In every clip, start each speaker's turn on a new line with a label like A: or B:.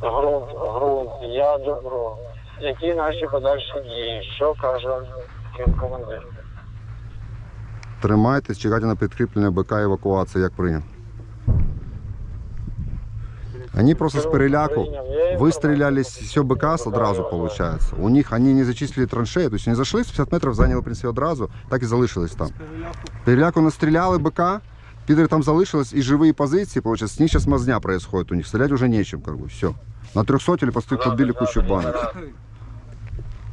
A: грунт, грунт, ядро. Які наші подальші дії? Що каже командир?
B: Тримайтесь, чекайте на підкріплення БК евакуація, як прийнято. Они просто с переляку выстрелили с все БК одразу, получается. У них они не зачислили траншеї, тобто вони зайшли, з 50 метрів зайняли, в принципі, одразу, так і залишились там. Переляку настріляли БК, підери там залишились, і живі позиції, получается, с них сейчас мазня происходит у них, стрелять уже нечем, как бы, все. На 300 или посты подбили кучу банок.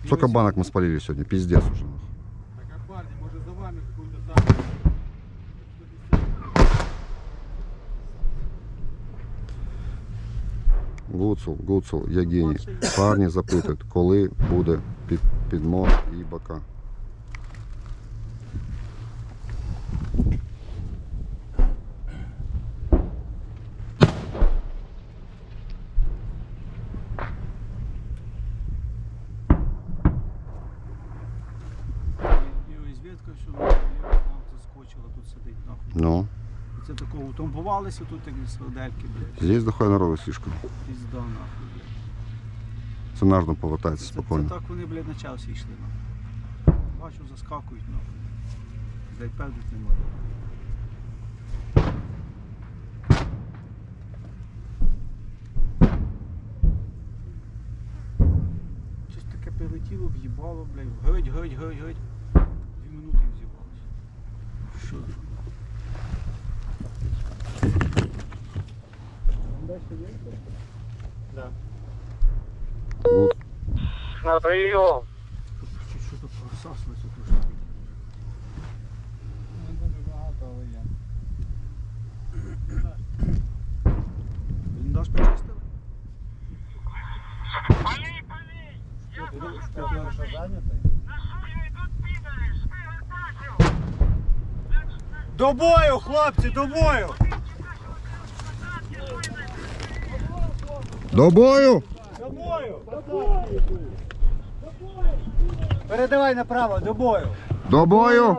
B: Сколько банок мы спалили сегодня, пиздец уже.
C: Так, а парни, може за вами какую-то там...
B: Гуцул, Гуцул, Євгеній. Парні запитують, коли буде під, підмог і бока.
C: І що на заскочила, тут сидить нахуй.
B: Ну,
C: Це такого утрамбувалися тут як свидельки, блядь.
B: здесь доходить народу слишком.
C: Пізда нахуй, блядь.
B: Це наш дом повертається
C: Це,
B: спокійно.
C: це так вони, блядь, на час йшли нахуй. Бачу, заскакують нахуй. Блядь, певдить не. Щось таке прилетіло, в'їбало, блядь. Геть, геть, геть, геть. Дві минути і вз'їбалося. Що? Да.
B: Гуц.
A: На прийом.
C: Чи що то просасується трошки. Бліндаж почистили?
A: Палі, палі! Я
C: До бою, хлопці, до бою!
B: До бою!
C: До бою! Передавай направо, до бою!
B: До бою!